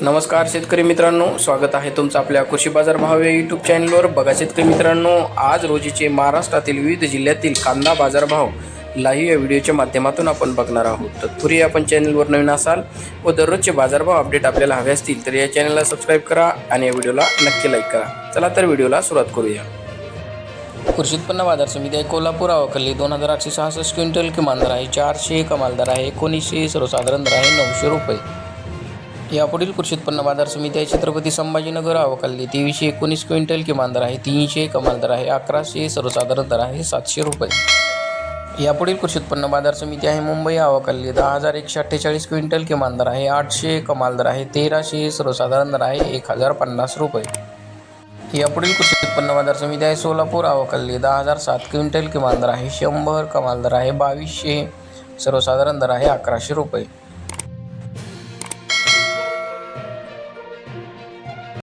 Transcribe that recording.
नमस्कार शेतकरी मित्रांनो स्वागत आहे तुमचं आपल्या कृषी बाजार भाव या यूट्यूब चॅनलवर बघा शेतकरी मित्रांनो आज रोजीचे महाराष्ट्रातील विविध जिल्ह्यातील कांदा बाजारभाव लाईव्ह या व्हिडिओच्या माध्यमातून आपण बघणार आहोत. तत्पूर्वी आपण चॅनलवर नवीन असाल व दररोजचे बाजारभाव अपडेट आपल्याला हवे असतील तर या चॅनलला सबस्क्राईब करा आणि या व्हिडिओला नक्की लाईक करा. चला तर व्हिडिओला सुरुवात करूया. कृषी उत्पन्न बाजार समिती आहे कोल्हापूर अवकली दोन हजार आठशे सहासष्ट क्विंटल किमान दर आहे चारशे कमाल दर आहे एकोणीसशे सर्वसाधारण दर आहे नऊशे रुपये. यापुढील कृषी उत्पन्न बाजार समिती आहे. छत्रपती संभाजीनगर अवकाल्ली तेवीसशे एकोणीस क्विंटल किमान दर आहे. तीनशे कमाल दर आहे. अकराशे सर्वसाधारण दर आहे. सातशे रुपये. यापुढील कृषी उत्पन्न बाजार समिती आहे मुंबई अवकाल्ली दहा हजार एकशे अठ्ठेचाळीस क्विंटल किमान दर आहे. आठशे कमाल दर आहे. तेराशे सर्वसाधारण दर आहे. एक हजार पन्नास रुपये. यापुढील कृषी उत्पन्न बाजार समिती आहे सोलापूर अवकाल्ली दहा हजार सात क्विंटल किमान दर आहे. शंभर कमाल दर आहे. बावीसशे सर्वसाधारण दर आहे. अकराशे रुपये.